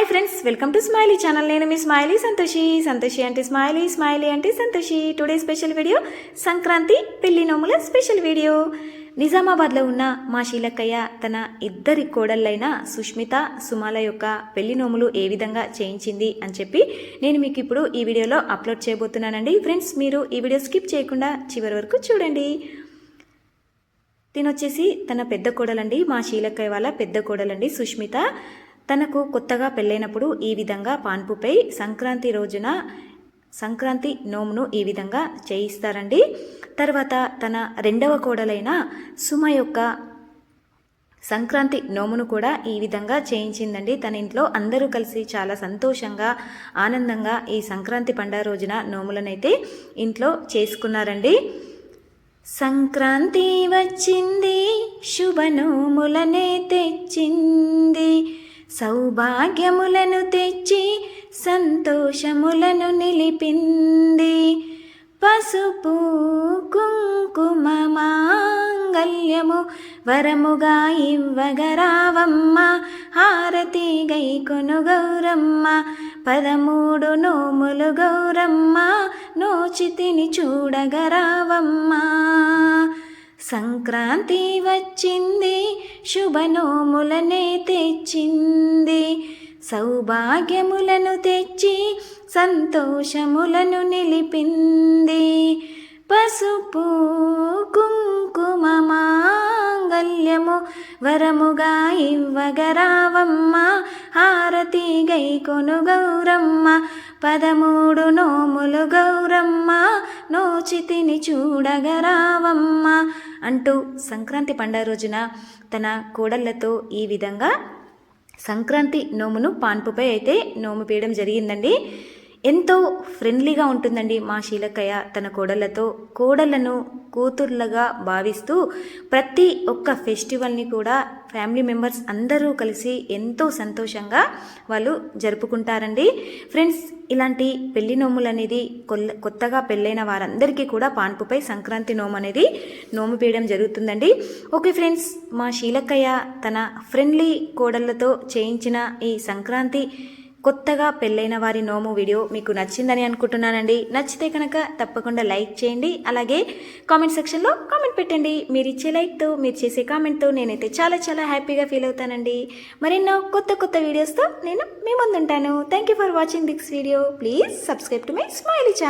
Hi friends welcome to smiley channel నేను మీ smiley Santoshi Santoshi అంటే స్మైలీ స్మైలీ అంటే Santoshi today special video Sankranti పెళ్ళి నోముల స్పెషల్ వీడియో నిజామాబాద్లో ఉన్న మా శీలక్కయ్య తన ఇద్దరి కోడళ్ళైన సుష్మిత సుమాల యొక్క పెళ్ళి నోములు ఏ విధంగా చేయించింది అని చెప్పి నేను మీకు ఇప్పుడు ఈ వీడియోలో అప్లోడ్ చేయబోతున్నానండి. ఫ్రెండ్స్ మీరు ఈ వీడియో స్కిప్ చేయకుండా చివరి వరకు చూడండి. తినొచ్చేసి తన పెద్ద కోడలండి మా శీలక్కయ్య వాళ్ళ పెద్ద కోడలండి సుష్మిత. తనకు కొత్తగా పెళ్ళైనప్పుడు ఈ విధంగా పాన్పుపై సంక్రాంతి రోజున సంక్రాంతి నోమును ఈ విధంగా చేయిస్తారండి. తర్వాత తన రెండవ కోడలైన సుమ యొక్క సంక్రాంతి నోమును కూడా ఈ విధంగా చేయించిందండి. తన ఇంట్లో అందరూ కలిసి చాలా సంతోషంగా ఆనందంగా ఈ సంక్రాంతి పండుగ రోజున నోములనైతే ఇంట్లో చేసుకున్నారండి. సంక్రాంతి వచ్చింది శుభనోములనే తెచ్చింది. సౌభాగ్యములను తెచ్చి సంతోషములను నిలిపింది. పసుపు కుంకుమ మాంగల్యము వరముగా ఇవ్వగరావమ్మ. హారతి గై కొను గౌరమ్మ. పదమూడు నోములు గౌరమ్మ. నోచితిని చూడగరావమ్మా. సంక్రాంతి వచ్చింది శుభనోములనే తెచ్చింది. సౌభాగ్యములను తెచ్చి సంతోషములను నిలిపింది. పసుపు కుంకుమ మాంగల్యము వరముగా ఇవ్వగరావమ్మ హారతి గై కొను గౌరమ్మ పదమూడు నోములు గౌరమ్మ నోచితిని చూడగరావమ్మ అంటూ సంక్రాంతి పండగ రోజున తన కోడళ్ళతో ఈ విధంగా సంక్రాంతి నోమును పాన్పుపై అయితే నోము పీయడం జరిగిందండి. ఎంతో ఫ్రెండ్లీగా ఉంటుందండి మా శీలకయ్య తన కోడళ్ళతో. కోడళ్ళను కూతుర్లుగా భావిస్తూ ప్రతి ఒక్క ఫెస్టివల్ని కూడా ఫ్యామిలీ మెంబర్స్ అందరూ కలిసి ఎంతో సంతోషంగా వాళ్ళు జరుపుకుంటారండి. ఫ్రెండ్స్ ఇలాంటి పెళ్ళి నోములు అనేది కొల్ల కొత్తగా పెళ్ళైన వారందరికీ కూడా పాన్పుపై సంక్రాంతి నోము అనేది నోము పీయడం జరుగుతుందండి. ఓకే ఫ్రెండ్స్ మా శీలకయ్య తన ఫ్రెండ్లీ కోడళ్ళతో చేయించిన ఈ సంక్రాంతి కొత్తగా పెళ్ళైన వారి నోము వీడియో మీకు నచ్చిందని అనుకుంటున్నానండి. నచ్చితే కనుక తప్పకుండా లైక్ చేయండి. అలాగే కామెంట్ సెక్షన్లో కామెంట్ పెట్టండి. మీరు ఇచ్చే లైక్తో మీరు చేసే కామెంట్తో నేనైతే చాలా చాలా హ్యాపీగా ఫీల్ అవుతానండి. మరెన్నో కొత్త కొత్త వీడియోస్తో నేను మీ ముందుంటాను. Thank you for watching this video please subscribe to my smiley channel